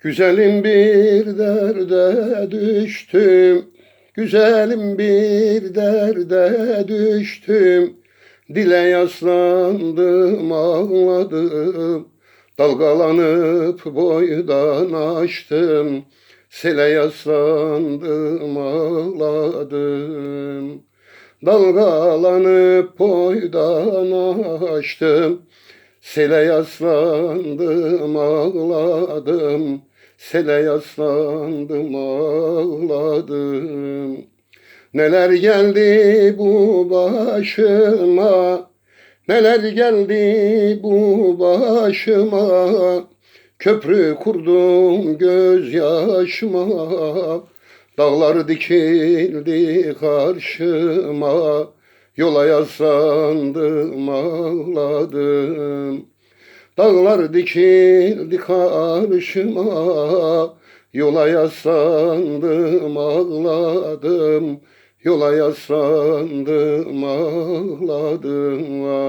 Güzelim bir derde düştüm. Güzelim bir derde düştüm. Dile yaslandım ağladım. Dalgalanıp boydan açtım. Sele yaslandım ağladım. Dalgalanıp boydan açtım. Sele yaslandım ağladım. Sele yaslandım ağladım. Neler geldi bu başıma. Neler geldi bu başıma. Köprü kurdum gözyaşıma. Dağlar dikildi karşıma. Yola yaslandım ağladım. Dağlar dikildi karşıma. Yola yaslandım ağladım. Yola yaslandım ağladım vay.